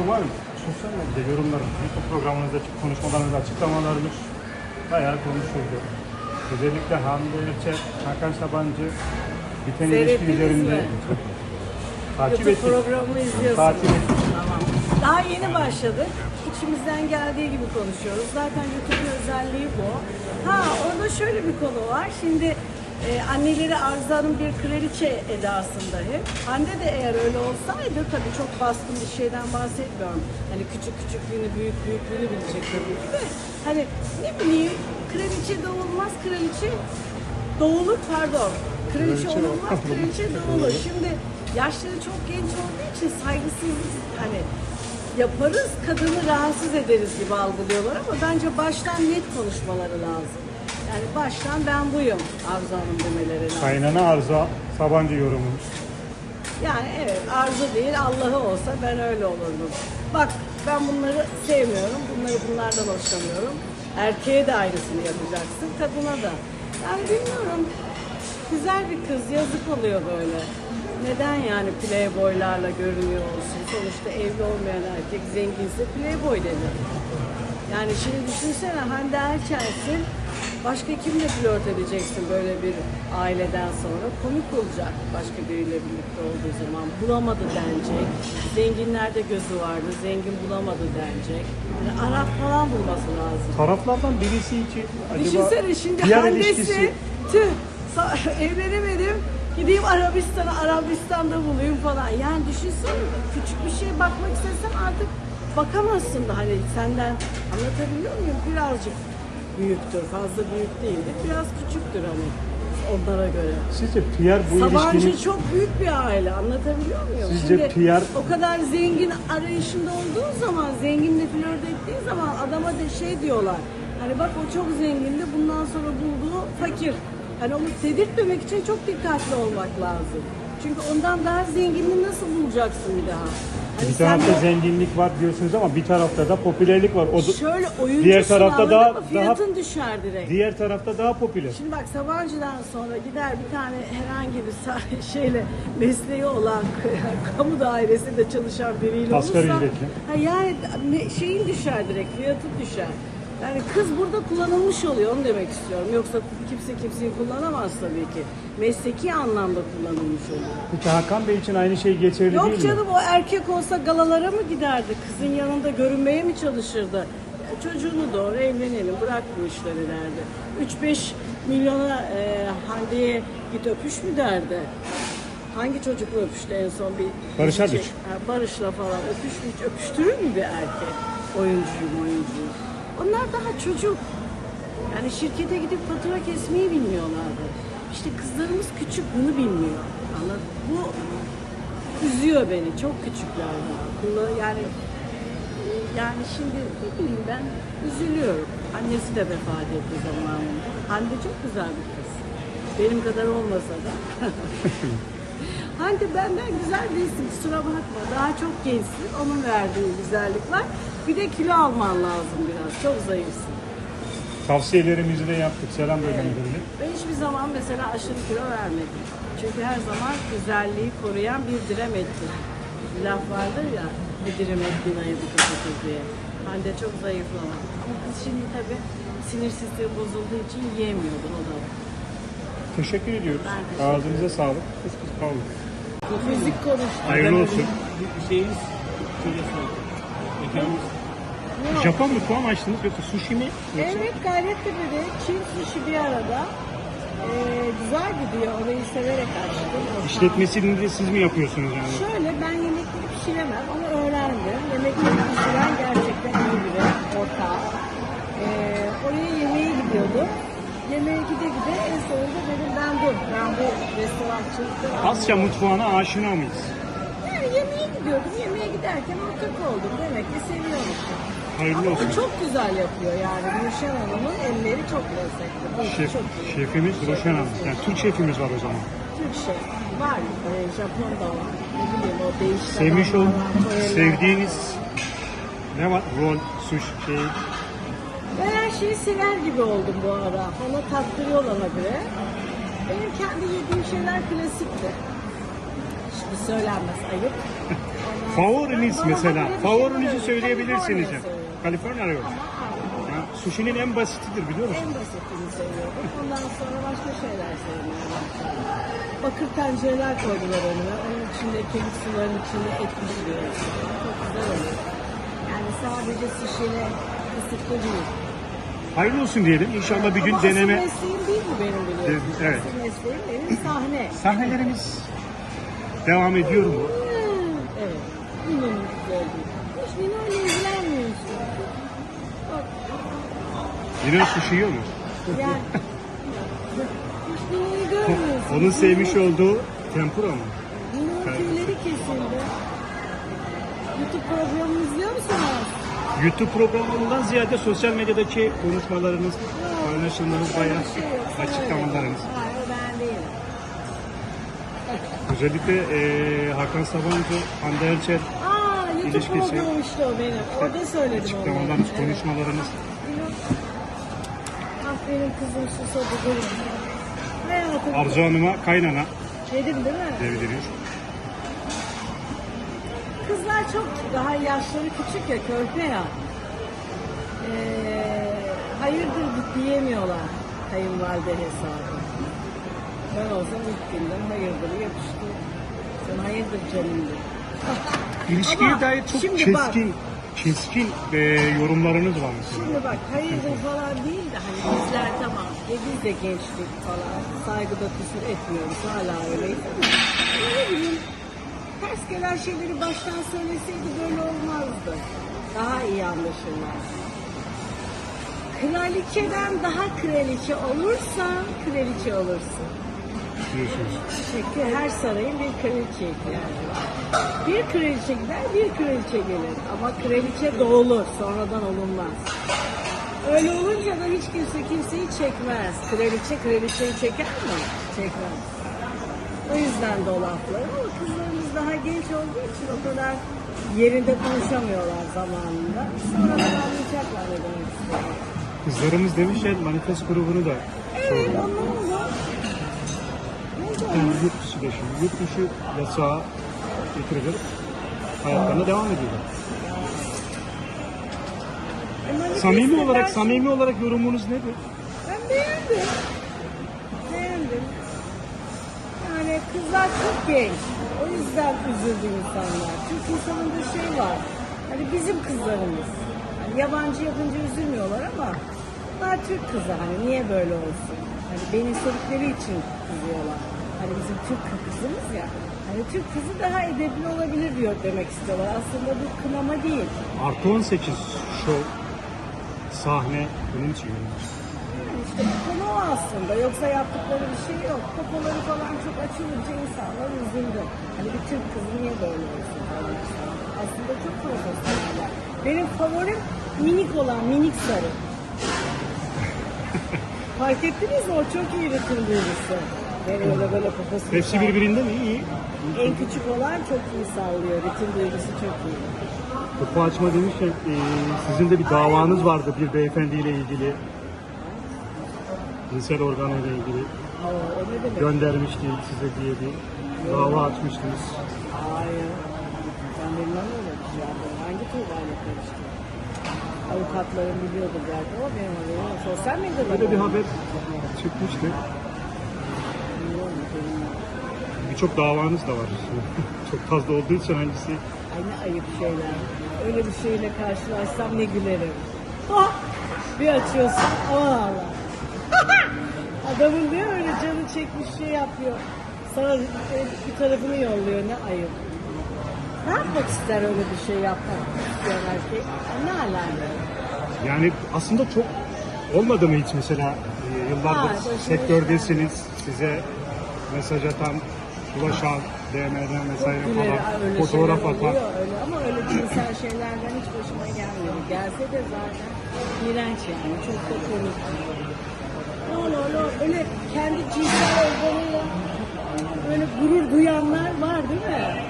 Şu var mı? Sosyal medya yorumlarınız, YouTube programınızda, konuşmalarınızda, açıklamalarınız bayağı konuşuldu. Özellikle Hande Erçel, Hakan Sabancı, biten ilişki Seyrettiniz üzerinde mi? takip YouTube ettik. programı izliyorsunuz. Takip ettik. Tamam. Daha yeni başladık. İçimizden geldiği gibi konuşuyoruz. Zaten YouTube'un özelliği bu. Ha orada şöyle bir konu var. Şimdi e, anneleri Arzu Hanım bir kraliçe edasında hep. Hande de eğer öyle olsaydı tabii çok baskın bir şeyden bahsetmiyorum. Hani küçük küçüklüğünü, büyük büyüklüğünü bilecek tabii ki de. Hani ne bileyim kraliçe doğulmaz, kraliçe doğulur pardon. Kraliçe olunmaz, kraliçe doğulur. Şimdi yaşları çok genç olduğu için saygısızlık hani yaparız kadını rahatsız ederiz gibi algılıyorlar ama bence baştan net konuşmaları lazım. Yani baştan ben buyum Arzu Hanım demeleri lazım. Kaynana Arzu Sabancı yorumu. Yani evet arzu değil Allah'ı olsa ben öyle olurdum. Bak ben bunları sevmiyorum. Bunları bunlardan hoşlanıyorum. Erkeğe de aynısını yapacaksın. Kadına da. Yani bilmiyorum. Güzel bir kız yazık oluyor böyle. Neden yani playboylarla görünüyor olsun? Sonuçta evli olmayan erkek zenginse playboy denir. Yani şimdi düşünsene Hande Erçel'sin. Başka kimle flört edeceksin böyle bir aileden sonra? Komik olacak başka biriyle birlikte olduğu zaman. Bulamadı denecek. Zenginlerde gözü vardı. Zengin bulamadı denecek. Yani Arap falan bulması lazım. Taraflardan birisi için acaba Düşünsene şimdi diğer ilişkisi tüh sa- evlenemedim gideyim Arabistan'a Arabistan'da bulayım falan. Yani düşünsene küçük bir şeye bakmak istesen artık bakamazsın da hani senden anlatabiliyor muyum? Birazcık büyüktür. Fazla büyük değildir. Biraz küçüktür hani onlara göre. sizce Pierre bu Sabancı ilişkinin çok büyük bir aile anlatabiliyor muyum? Sizce Şimdi PR o kadar zengin arayışında olduğun zaman, zenginle flört ettiğin zaman adama da şey diyorlar. Hani bak o çok zengindi bundan sonra bulduğu fakir. Hani onu dedirtmemek için çok dikkatli olmak lazım. Çünkü ondan daha zenginini nasıl bulacaksın bir daha? Hani bir tarafta de- zenginlik var diyorsunuz ama bir tarafta da popülerlik var. O Şöyle oyuncusun diğer tarafta daha- fiyatın düşer direkt. diğer tarafta daha popüler. Şimdi bak Sabancı'dan sonra gider bir tane herhangi bir şeyle mesleği olan kamu dairesinde çalışan biriyle Asgari olursa ücretli. ha yani şeyin düşer direkt fiyatı düşer. Yani kız burada kullanılmış oluyor onu demek istiyorum. Yoksa kimse kimseyi kullanamaz tabii ki. Mesleki anlamda kullanılmış oluyor. Peki Hakan Bey için aynı şey geçerli değil Yok mi? canım o erkek olsa galalara mı giderdi? Kızın yanında görünmeye mi çalışırdı? Çocuğunu doğru evlenelim bırak bu işleri derdi. 3-5 milyona e, Hande'ye git öpüş mü derdi? Hangi çocukla öpüştü en son bir Barış dizi Arduç. Barış'la falan öpüş mü öpüştürür mü bir erkek? Oyuncuyu oyuncuyu. Onlar daha çocuk. Yani şirkete gidip fatura kesmeyi bilmiyorlardı. İşte kızlarımız küçük bunu bilmiyor. Anladın? Bu üzüyor beni. Çok küçükler daha. Yani yani şimdi ne bileyim ben üzülüyorum. Annesi de vefat etti zamanında. Hande çok güzel bir kız. Benim kadar olmasa da. Hande benden güzel değilsin kusura bakma. Daha çok gençsin. Onun verdiği güzellik var. Bir de kilo alman lazım biraz. Çok zayıfsın. Tavsiyelerimizi de yaptık. Selam da gönderdik. Ben hiçbir zaman mesela aşırı kilo vermedim. Çünkü her zaman güzelliği koruyan bir direm ettim. Bir laf vardır ya, bir direm ettiğin ayıbı kapatır diye. Hande çok zayıflamadı. Ama kız şimdi tabii sinir sistemi bozulduğu için yiyemiyordur o da. Teşekkür ediyoruz. Teşekkür Ağzınıza sağlık. Kıs kıs kaldık. Müzik konuştu. Hayırlı olsun. Bir şeyiniz Mekanınız. Japon mutfağı mı açtınız yoksa sushi mi? Yoksa Evet Gayrettepe'de Çin sushi bir arada. Ee, güzel gidiyor. Orayı severek açtım. İşletmesini de siz mi yapıyorsunuz yani? Şöyle ben yemekleri pişiremem ama öğrendim. Yemekleri pişiren gerçekten iyi biri, ortağı. Ee, oraya yemeğe gidiyordum. Yemeğe gide gide en sonunda dedim ben dur. Ben bu restorançılıkta... Asya mutfağına aşina mıyız? Yemeğe gidiyordum. Yemeğe giderken ortak oldum. Demek ki seviyormuşum. Hayırlı Ama olsun. çok güzel yapıyor yani. Nurşen Hanım'ın elleri çok lezzetli. Şef, çok iyi. şefimiz Roşen Hanım. Yani Türk şefimiz var o zaman. Türk şef var. Ee, Japon da var. Ne bileyim o değişik Sevmiş ol, adamlar var, Koreliler var. sevdiğiniz ne var? Rol, sushi, şey. Ben her şeyi sever gibi oldum bu ara. Bana tattırıyor ona göre. Benim kendi yediğim şeyler klasikti. Söylenmez ayıp. Favoriniz mesela, favorinizi söyleyebilirsiniz. Söylüyorum. Kaliforniya Ya, sushi'nin en basitidir biliyor musun? en basitini seviyorum. Ondan sonra başka şeyler başladım. Bakır tencereler koydular önüme. Onun içinde kemik suların içinde et pişiriyoruz. Çok güzel oluyor. Yani sadece sushi'yle kısıtlı değil. Hayırlı olsun diyelim. İnşallah bir gün Ama deneme. asıl mesleğim değil mi benim biliyorsun? Evet. Asıl mesleğim benim sahne. Sahnelerimiz devam ediyor mu? Evet. İnanın güzel değil. Hiç Nino'yla ilgilenmiyorsun. Bak Yine sushi yiyor mu? yani. Hiç Nino'yu görmüyorsun. Onun sevmiş olduğu tempura mı? Nino'nun tüyleri kesildi. YouTube programını izliyor musunuz? YouTube programından ziyade sosyal medyadaki konuşmalarınız, paylaşımlarınız bayağı Öyle açıklamalarınız. öyle. Hayır. Özellikle eee, Hakan Sabancı, Hande Erçel Aa YouTube İlişkisi. programı işte o benim. Orada söyledim onu. açıklamalarınız, konuşmalarınız. Ah benim kızım susadı durun. Hayatım. Arzu Hanım'a kaynana Dedim değil mi? diyebiliriz. Kızlar çok daha yaşları küçük ya, körpe ya. Ee, hayırdır diyemiyorlar kayınvalide hesabı. Ben olsam ilk günden hayırdır yapıştı. Sen hayırdır canım de. İlişkiye Ama dair çok şimdi bak- keskin, keskin eee, yorumlarınız var mesela. Şimdi bak hayırdır falan değil de hani bizler tamam e biz de gençlik falan saygıda kusur etmiyoruz hala öyleyiz ama ne bileyim ters gelen şeyleri baştan söyleseydi böyle olmazdı. Daha iyi anlaşırlar. Kraliçeden daha kraliçe olursan kraliçe olursun. Diyorsunuz. Çünkü her sarayın bir kraliçe ihtiyacı var. Bir kraliçe gider, bir kraliçe gelir. Ama kraliçe doğulur, sonradan olunmaz. Öyle olunca da hiç kimse kimseyi çekmez. Kraliçe kraliçeyi çeker mi? Çekmez. O yüzden de o laflar. Ama kızlarımız daha genç olduğu için o kadar yerinde konuşamıyorlar zamanında. Sonradan anlayacaklar ne demek istediğimi. Kızlarımız demişken manifest grubunu da Evet, sordum. Oldu? yurt dışı da şimdi. Yurt dışı yasağı getirecek. Hayatlarına devam ediyorlar. Samimi olarak, samimi olarak yorumunuz nedir? Ben beğendim. Beğendim. Yani kızlar çok genç. O yüzden üzüldü insanlar. Türk insanında şey var. Hani bizim kızlarımız. Hani yabancı yapınca üzülmüyorlar ama bunlar Türk kızı. Hani niye böyle olsun? Hani benimsedikleri için kızıyorlar. Hani bizim Türk kızımız ya. Hani Türk kızı daha edepli olabilir diyor demek istiyorlar. Aslında bu kınama değil. Artı 18 show sahne bunun için verilmiş. İşte bu konu o aslında. Yoksa yaptıkları bir şey yok. Popoları falan çok açılınca insanlar üzüldü. Hani bir Türk kızı niye böyle olsun falan. Aslında çok profesyoneller. Benim favorim minik olan, minik sarı. Fark ettiniz mi? O çok iyi ritim duygusu. Yani öyle böyle poposunu Hepsi sallıyor. birbirinden iyi. iyi. En küçük olan çok iyi sallıyor. Ritim duygusu çok iyi. Kupa açma demişken e, sizin de bir davanız vardı bir beyefendiyle ilgili. Cinsel organıyla ilgili. Aa, o ne demek? Göndermişti size diye bir dava açmıştınız. Hayır. Ben bilmem öyle bir şey. Hangi tuğlayla karıştı? Avukatlarım biliyordu belki ama benim haberim yok. Sosyal medyada Böyle mı? bir haber çıkmıştı. Bilmiyorum, bilmiyorum. Birçok davanız da var. Çok fazla olduğu için hangisi Ay ne ayıp şeyler. Öyle bir şeyle karşılaşsam ne gülerim. Oh! Bir açıyorsun. Aman Allah. Adamın diyor öyle canı çekmiş şey yapıyor. Sana bir tarafını yolluyor. Ne ayıp. Ne yapmak ister öyle bir şey yapmak isteyen erkek? Ne alaka? Yani aslında çok olmadı mı hiç mesela e, yıllardır Ha, başına sektördesiniz size mesaj atan, ulaşan, DM'den vesaire Güler, falan öyle fotoğraf şeyler atan. oluyor öyle ama öyle cinsel şeylerden hiç başıma gelmiyor. Gelse de zaten iğrenç yani çok da komik. Öyle öyle öyle kendi cinsel organıyla böyle gurur duyanlar var değil mi?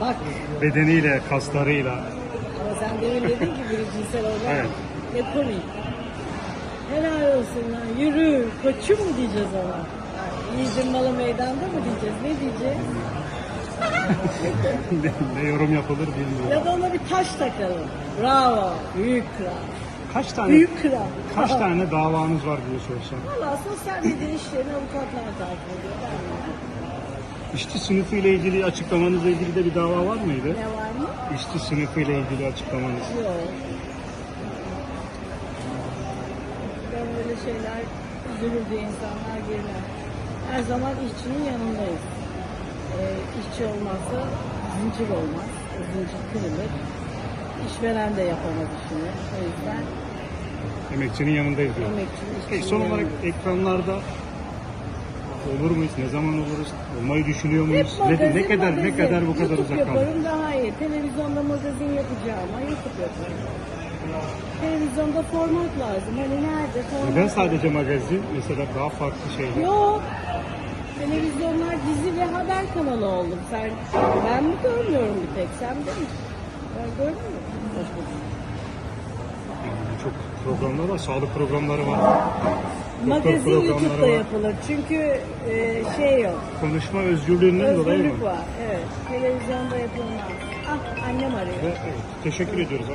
Bak Bedeniyle, kaslarıyla. ama sen demin dedin ki biri cinsel organ. Evet. Ne komik. Helal olsun lan yürü koçum mu diyeceğiz ona? Yiğidin malı meydanda mı diyeceğiz ne diyeceğiz? ne, ne yorum yapılır bilmiyorum. Ya da ona bir taş takalım. Bravo. Büyük kral. Kaç tane Büyük kral. kaç tane davanız var diye sorsam. Valla sosyal medya işlerini avukatlar takip ediyor. İşçi sınıfı ile ilgili açıklamanızla ilgili de bir dava var mıydı? Ne var mı? İşçi sınıfı ile ilgili açıklamanız. Yok. Ben böyle şeyler üzülürdü insanlar girmem. Her zaman işçinin yanındayız. Ee, işçi olmazsa zincir olmaz. Zincir kırılır. İşveren de yapamaz işini. O yüzden Emekçinin yanındayız diyor. emekçinin Peki işçinin son olarak yanındayız. ekranlarda olur muyuz? Ne zaman oluruz? Olmayı düşünüyor Hep muyuz? Ne, magazin, ne kadar magazin. ne kadar bu kadar YouTube uzak kaldık? yaparım daha iyi. Televizyonda magazin yapacağıma YouTube yaparım. Televizyonda format lazım. Hani nerede format? Neden sadece magazin? Mesela daha farklı şeyler. Yok. Televizyonlar dizi ve haber kanalı oldum. Sen, ben mi görmüyorum bir tek? Sen de mi? Ben görmüyorum. Çok programlar var, sağlık programları var. Magazin programları YouTube'da var. yapılır. Çünkü e, şey yok. Konuşma özgürlüğünden dolayı Özgürlük mı? var. Evet. Televizyonda yapılmaz. Ah annem arıyor. Ve, evet, teşekkür ediyoruz.